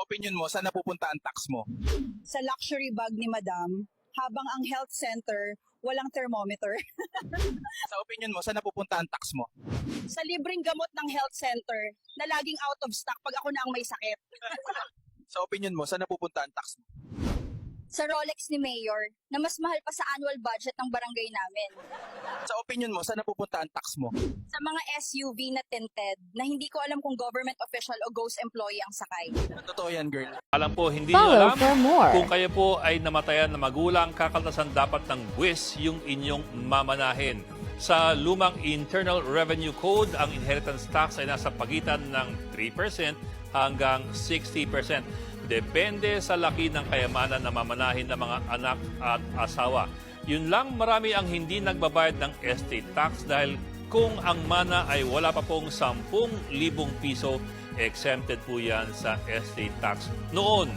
Opinion mo, saan napupunta ang tax mo? sa luxury bag ni Madam habang ang health center walang thermometer. Sa opinion mo, saan napupunta ang tax mo? sa libreng gamot ng health center na laging out of stock pag ako na ang may sakit. Sa opinion mo, saan napupunta ang tax mo? Sa Rolex ni Mayor na mas mahal pa sa annual budget ng barangay namin. Sa opinion mo, saan napupunta ang tax mo? Sa mga SUV na tinted na hindi ko alam kung government official o ghost employee ang sakay. Totoo yan, girl. Alam po, hindi nyo Follow alam for more. kung kayo po ay namatayan na magulang, kakaltasan dapat ng buwis yung inyong mamanahin. Sa lumang Internal Revenue Code, ang inheritance tax ay nasa pagitan ng 3% hanggang 60%. Depende sa laki ng kayamanan na mamanahin ng mga anak at asawa. Yun lang, marami ang hindi nagbabayad ng estate tax dahil kung ang mana ay wala pa pong 10,000 piso, exempted po yan sa estate tax. Noon,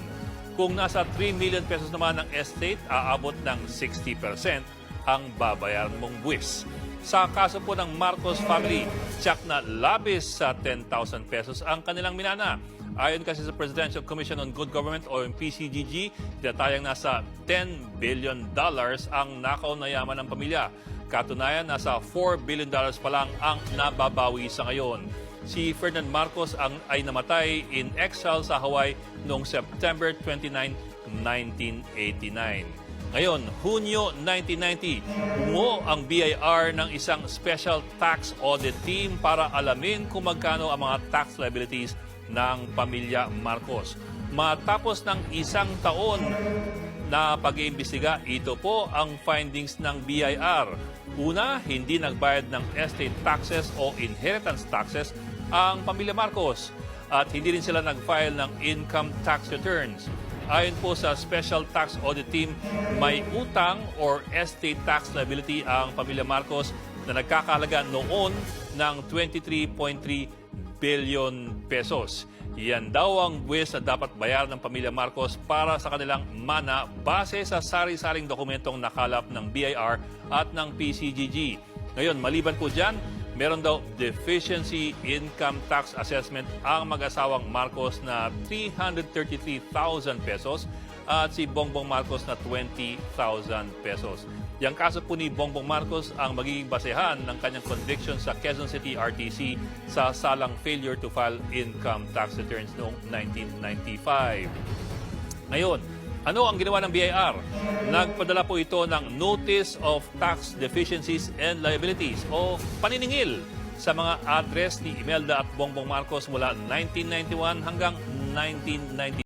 kung nasa 3 million pesos naman ang estate, aabot ng 60% ang babayaran mong buwis. Sa kaso po ng Marcos family, tsak na labis sa 10,000 pesos ang kanilang minana. Ayon kasi sa Presidential Commission on Good Government o yung PCGG, tinatayang nasa 10 billion dollars ang nakaw na yaman ng pamilya. Katunayan, nasa 4 billion dollars pa lang ang nababawi sa ngayon. Si Ferdinand Marcos ang, ay namatay in exile sa Hawaii noong September 29, 1989. Ngayon, Hunyo 1990, bumuo ang BIR ng isang special tax audit team para alamin kung magkano ang mga tax liabilities ng pamilya Marcos. Matapos ng isang taon na pag-iimbestiga, ito po ang findings ng BIR. Una, hindi nagbayad ng estate taxes o inheritance taxes ang pamilya Marcos at hindi rin sila nag-file ng income tax returns. Ayon po sa Special Tax Audit Team, may utang or estate tax liability ang pamilya Marcos na nagkakalaga noon ng 23.3 billion pesos. Yan daw ang buwis na dapat bayaran ng pamilya Marcos para sa kanilang mana base sa sari-saring dokumentong nakalap ng BIR at ng PCGG. Ngayon, maliban po dyan, meron daw deficiency income tax assessment ang mag-asawang Marcos na 333,000 pesos at si Bongbong Marcos na 20,000 pesos. Yang kaso po ni Bongbong Marcos ang magiging basehan ng kanyang conviction sa Quezon City RTC sa salang failure to file income tax returns noong 1995. Ngayon, ano ang ginawa ng BIR? Nagpadala po ito ng Notice of Tax Deficiencies and Liabilities o paniningil sa mga address ni Imelda at Bongbong Marcos mula 1991 hanggang 1990.